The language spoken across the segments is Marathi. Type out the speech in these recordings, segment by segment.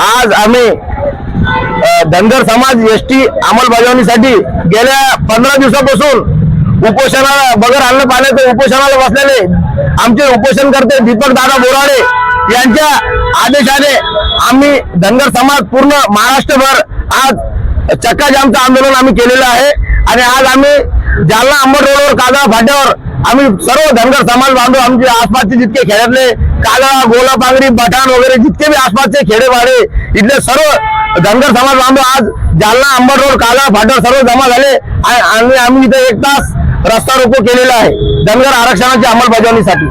आज? आम्ही धनगर समाज एसटी अंमलबजावणीसाठी गेल्या पंधरा दिवसापासून उपोषणाला बगर अन्न पाण्याचं उपोषणाला बसलेले आमचे उपोषणकर्ते दीपक दादा बोराडे यांच्या आदेशाने आम्ही धनगर समाज पूर्ण महाराष्ट्रभर आज चक्का जामचं आंदोलन आम्ही केलेलं आहे. आणि आज आम्ही जालना अंबड रोडवर काजळा फाट्यावर आम्ही सर्व धनगर समाज बांधव आमचे आसपासचे जितके खेड्यातले काला गोला पांगरी वगैरे जितके बी आसपासचे खेडेवाडे इथले सर्व धनगर समाज बांधव आज जालना अंबड रोड काला फाटर सर्व जमा झाले. आणि आम्ही इथे एक तास रस्ता रोको केलेला आहे धनगर आरक्षणाच्या अंमलबजावणीसाठी.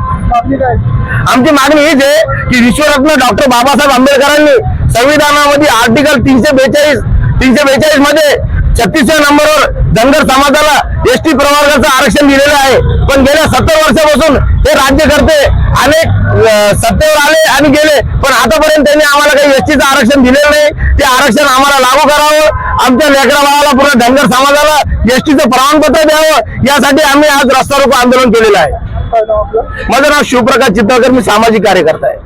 आमची मागणी हीच आहे की विश्वरत्न डॉक्टर बाबासाहेब आंबेडकरांनी संविधानामध्ये आर्टिकल तीनशे बेचाळीस तीनशे बेचाळीसमध्ये छत्तीसव्या नंबरवर धनगर समाजाला एस टी प्रवर्गाचं आरक्षण दिलेलं आहे. पण गेल्या सत्तर वर्षापासून हे राज्यकर्ते अनेक सत्तेवर आले आणि गेले. पण आतापर्यंत त्यांनी आम्हाला काही एसटीचं आरक्षण दिलेलं नाही. ते आरक्षण आम्हाला लागू करावं. आमच्या लेकरा बाळाला पूर्ण धनगर समाजाला एसटीचं प्रमाणपत्र द्यावं. यासाठी आम्ही आज रस्ता रोको आंदोलन केलेलं आहे. नाव माझं नाव शिवप्रकाश चितळकर मी सामाजिक कार्यकर्ता आहे.